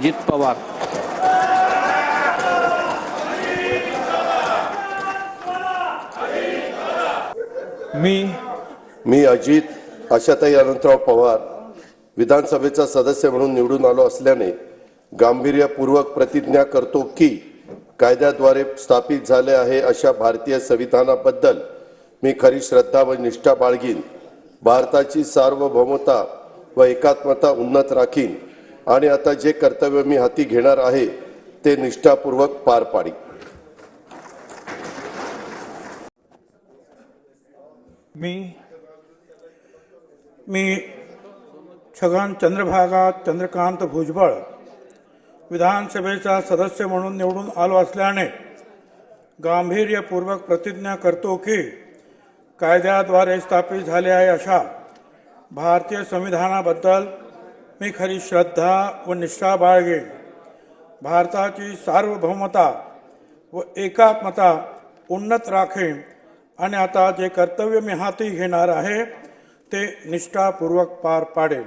अजित पवार. मी मी अजित आशाताई अनंतराव पवार विधानसभेचा सदस्य म्हणून निवडून आलो असल्याने गांभीर्यपूर्वक प्रतिज्ञा करतो की कायद्याद्वारे स्थापित झाले आहे अशा भारतीय संविधानाबद्दल मी खरी श्रद्धा व निष्ठा बाळगीन. भारताची सार्वभौमता व एकात्मता उन्नत राखीन. आणि आता जे कर्तव्य मी हाती घेणार आहे ते निष्ठापूर्वक पार पाडी. मी मी छगन चंद्रभागा चंद्रकांत भुजबळ विधानसभेचा सदस्य म्हणून निवडून आलो असल्याने गांभीर्यपूर्वक प्रतिज्ञा करतो की कायद्याद्वारे स्थापित झाले आहे अशा भारतीय संविधानाबद्दल मी खरी श्रद्धा व निष्ठा बाळगेन. भारताची सार्वभौमता व एकात्मता उन्नत राखेन आणि आता जे कर्तव्य मी हाती घेणार आहे ते निष्ठापूर्वक पार पाडेल